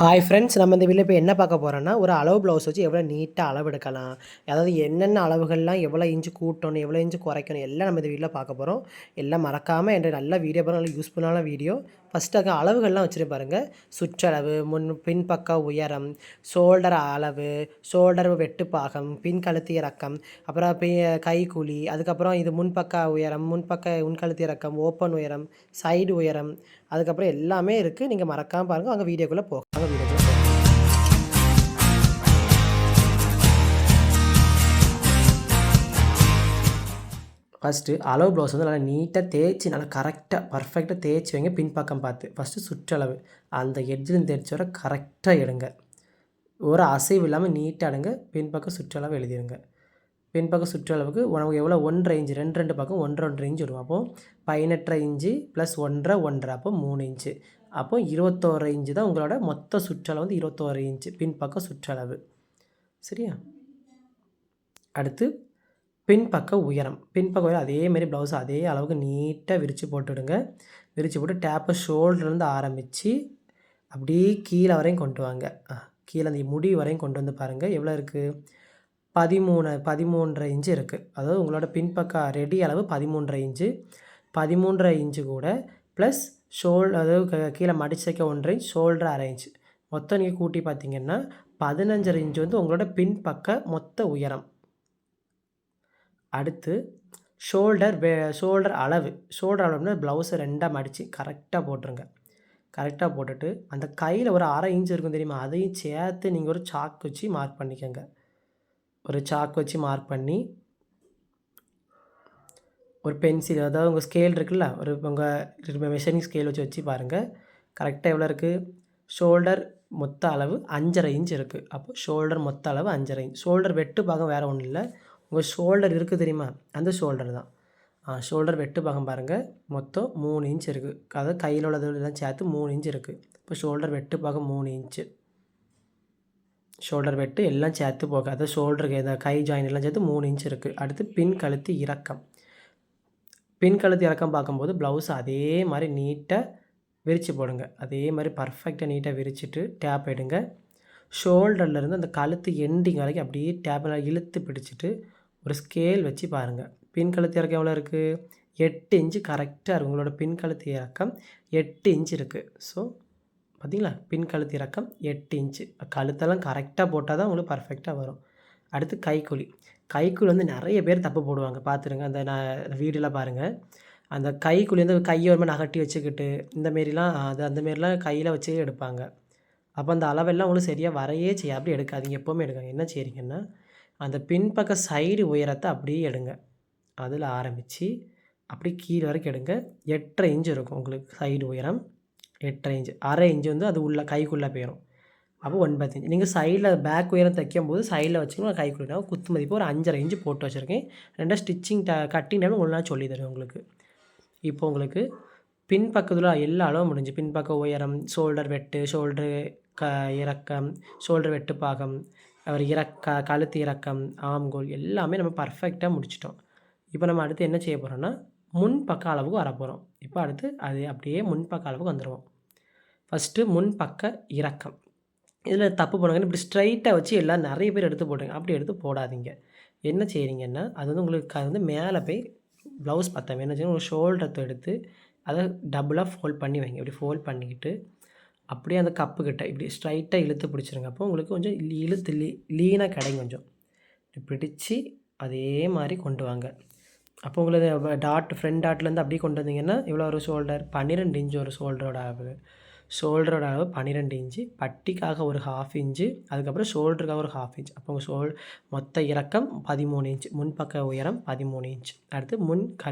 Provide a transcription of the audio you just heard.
Hi friends நம்ம இந்த video இப்போ என்ன பார்க்க போகிறோன்னா ஒரு அளவு ப்ளவுஸ் வச்சு எவ்வளோ நீட்டாக அளவு எடுக்கலாம். அதாவது என்னென்ன அளவுகள்லாம் எவ்வளோ இன்ச்சு கூட்டணும் எவ்வளோ இன்ச்சு குறைக்கணும் எல்லாம் நம்ம இந்த வீடியோவில் பார்க்க போகிறோம் எல்லாம் மறக்காமல் என்ற நல்ல வீடியோ பாருங்கள் நல்ல யூஸ்ஃபுல்லான வீடியோ ஃபஸ்ட்டாக அளவுகள்லாம் வச்சுட்டு பாருங்கள் சுற்றளவு முன் பின்பக்க உயரம் ஷோல்டர் அளவு ஷோல்டர் வெட்டுப்பாகம் பின் கழுத்திய இறக்கம் அப்புறம் பி கைக்கூலி அதுக்கப்புறம் இது முன்பக்க உயரம் முன்பக்க உன்கழுத்து இறக்கம் ஓப்பன் உயரம் சைடு உயரம் அதுக்கப்புறம் எல்லாமே இருக்குது நீங்கள் மறக்காமல் பாருங்கள் அங்கே வீடியோக்குள்ளே போகாமல் வீடியோ ஃபஸ்ட்டு அளவு ப்ளவுஸ் வந்து நல்லா நீட்டாக தேய்ச்சி நல்லா கரெக்டாக பர்ஃபெக்டாக தேய்ச்சி வைங்க. பின்பக்கம் பார்த்து. ஃபஸ்ட்டு சுற்றளவு. அந்த எட்ஜிலும் தேய்ச்சி வர கரெக்டாக எடுங்க. ஒரு அசைவு இல்லாமல் நீட்டாக எடுங்க. பின்பக்கம் சுற்றளவு எழுதிடுங்க பின்பக்கம் சுற்றளவுக்கு உனக்கு எவ்வளோ? ஒன்றரை இன்ச்சு ரெண்டு ரெண்டு பக்கம் ஒன்றரை ஒன்றரை இன்ச்சு வரும் அப்போது பதினெட்டரை இன்ச்சு ப்ளஸ் ஒன்றரை ஒன்றரை. அப்போ மூணு இன்ச்சு அப்போ இருபத்தோரு இன்ச்சு தான் உங்களோட மொத்த சுற்றளவு வந்து இருபத்தோரு இன்ச்சு பின்பக்கம் சுற்றளவு. சரியா? அடுத்து பின்பக்க உயரம். பின்பக்க உயரம் அதேமாரி ப்ளவுஸ் அதே அளவுக்கு நீட்டாக விரித்து போட்டுவிடுங்க விரித்து போட்டு டேப்பை ஷோல்டர்லேருந்து ஆரம்பித்து அப்படியே கீழே வரையும் கொண்டு வாங்க. கீழே அந்த முடி வரையும் கொண்டு வந்து பாருங்கள் எவ்வளோ இருக்குது பதிமூணு பதிமூன்றரை இன்ச்சு இருக்குது அதாவது உங்களோட பின்பக்க ரெடி அளவு பதிமூன்றரை இன்ச்சு பதிமூன்றரை இன்ச்சு கூட ப்ளஸ் ஷோல் அதாவது கீழே மடிச்சக்க ஒன்றரை இன்ச் ஷோல்டர் அரை இன்ச்சு மொத்தம் நீங்கள் கூட்டி பார்த்தீங்கன்னா பதினஞ்சரை இன்ச்சு வந்து உங்களோட பின்பக்க மொத்த உயரம். அடுத்து ஷோல்டர் வே ஷோல்டர் அளவு. ஷோல்டர் அளவுனா ப்ளவுஸை ரெண்டாக மடித்து கரெக்டாக போட்டுருங்க. கரெக்டாக போட்டுட்டு அந்த கையில் ஒரு அரை இன்ச் இருக்கும் தெரியுமா? அதையும் சேர்த்து நீங்கள் ஒரு சாக் வச்சு மார்க் பண்ணிக்கோங்க. ஒரு சாக் வச்சு மார்க் பண்ணி ஒரு பென்சில் அதாவது உங்கள் ஸ்கேல் இருக்குல்ல? ஒரு உங்கள் மெஷரிங் ஸ்கேல் வச்சு வச்சு பாருங்கள் கரெக்டாக எவ்வளோ இருக்குது ஷோல்டர் மொத்த அளவு அஞ்சரை இன்ச் இருக்குது அப்போ ஷோல்டர் மொத்த அளவு அஞ்சரை இன்ச். ஷோல்டர் வெட்டு பாகம் வேறு ஒன்றும் இல்லை உங்கள் ஷோல்டர் இருக்குது தெரியுமா? அந்த ஷோல்டர் தான். ஷோல்டர் வெட்டு பாகம் பாருங்கள் மொத்தம் மூணு இன்ச் இருக்குது அதாவது கையில் உள்ளதெல்லாம் சேர்த்து மூணு இன்ச் இருக்குது இப்போ ஷோல்டர் வெட்டு பாகம் மூணு இன்ச்சு ஷோல்டர் வெட்டு எல்லாம் சேர்த்து போக அதாவது ஷோல்டருக்கு இந்த கை ஜாயின் எல்லாம் சேர்த்து மூணு இன்ச் இருக்குது அடுத்து பின் கழுத்து இறக்கம். பின் கழுத்து இறக்கம் பார்க்கும்போது ப்ளவுஸ் அதே மாதிரி நீட்டாக விரித்து போடுங்க. அதே மாதிரி பர்ஃபெக்டாக நீட்டாக விரிச்சிட்டு டேப் எடுங்க. ஷோல்டர்லேருந்து அந்த கழுத்து எண்டிங் வரைக்கும் அப்படியே டேப்பில் இழுத்து பிடிச்சிட்டு ஒரு ஸ்கேல் வச்சு பாருங்கள் பின் கழுத்து இறக்கம் எவ்வளோ இருக்குது எட்டு இன்ச்சு கரெக்டாக இருக்கும். உங்களோட பின் கழுத்து இறக்கம் எட்டு இன்ச்சு இருக்குது ஸோ பார்த்தீங்களா பின் கழுத்து இறக்கம் எட்டு இன்ச்சு கழுத்தெல்லாம் கரெக்டாக போட்டால் தான் உங்களுக்கு பர்ஃபெக்டாக வரும். அடுத்து கைக்குழி. கைக்குழி வந்து நிறைய பேர் தப்பு போடுவாங்க. பார்த்துருங்க அந்த நான் வீடியோலாம் பாருங்கள் அந்த கைக்குழி வந்து கையை ஒரு மாதிரி நகட்டி வச்சுக்கிட்டு இந்தமாரிலாம் அது அந்தமாரிலாம் கையில் வச்சு எடுப்பாங்க. அப்போ அந்த அளவெல்லாம் உங்களுக்கு சரியாக வரையே செய்ய அப்படி எடுக்காதீங்க. எப்போவுமே எடுக்காங்க என்ன செய்கிறீங்கன்னா அந்த பின்பக்க சைடு உயரத்தை அப்படியே எடுங்க. அதில் ஆரம்பித்து அப்படி கீழே வரைக்கும் எடுங்க. எட்டரை இன்ச்சு இருக்கும் உங்களுக்கு சைடு உயரம். எட்டரை இன்ச்சு அரை இன்ச்சு வந்து அது உள்ள கைக்குள்ளே போயிடும் அப்போ ஒன்பது இன்ச்சு நீங்கள் சைடில் பேக் உயரம் தைக்கும் போது சைடில் வச்சுக்கணும் கைக்குள்ளே குத்து மதிப்பு ஒரு அஞ்சரை இன்ச்சு போட்டு வச்சுருக்கேன். ரெண்டாக ஸ்டிச்சிங் ட கட்டிங் டைம் ஒன்றா சொல்லி தருவேன் உங்களுக்கு. இப்போ உங்களுக்கு பின்பக்கத்தில் எல்லா அளவும் முடிஞ்சு பின்பக்க உயரம் ஷோல்டர் வெட்டு ஷோல்டரு க இறக்கம் ஷோல்டர் வெட்டு பாகம் அவர் இறக்க கழுத்து இறக்கம் ஆம்கோல் எல்லாமே நம்ம பர்ஃபெக்டாக முடிச்சிட்டோம். இப்போ நம்ம அடுத்து என்ன செய்ய போகிறோம்னா முன்பக்க அளவுக்கு வரப்போகிறோம் இப்போ அடுத்து அது அப்படியே முன்பக்க அளவுக்கு வந்துடுவோம் ஃபஸ்ட்டு முன்பக்க இறக்கம் இதில் தப்பு பண்ணுங்க இப்படி ஸ்ட்ரைட்டாக வச்சு எல்லாம் நிறைய பேர் எடுத்து போடுங்க அப்படி எடுத்து போடாதீங்க. என்ன செய்கிறீங்கன்னா அது வந்து உங்களுக்கு அது வந்து மேலே போய் ப்ளவுஸ் பத்தாமல் என்ன செய்யணும் ஒரு ஷோல்டரை எடுத்து அதை டபுளாக ஃபோல்ட் பண்ணி வைங்க. இப்படி ஃபோல்ட் பண்ணிக்கிட்டு அப்படியே அந்த கப்பு கிட்ட இப்படி ஸ்ட்ரைட்டாக இழுத்து பிடிச்சிருங்க. அப்போ உங்களுக்கு கொஞ்சம் இழுத்து லீ லீனாக கிடைக்கும் கொஞ்சம். பிடிச்சி அதே மாதிரி கொண்டு வாங்க. அப்போ உங்களுக்கு டாட் ஃப்ரண்ட் டாட்லேருந்து அப்படியே கொண்டு வந்தீங்கன்னா இவ்வளோ ஒரு ஷோல்டர் பன்னிரெண்டு இன்ச்சு ஒரு ஷோல்டரோட அளவு. ஷோல்டரோட அளவு பன்னிரெண்டு இன்ச்சு பட்டிக்காக ஒரு ஹாஃப் இன்ச்சு அதுக்கப்புறம் ஷோல்டருக்காக ஒரு ஹாஃப் இன்ச் அப்போ உங்கள் ஷோல் மொத்த இறக்கம் பதிமூணு இன்ச் முன்பக்க உயரம் பதிமூணு இன்ச் அடுத்து முன் கழு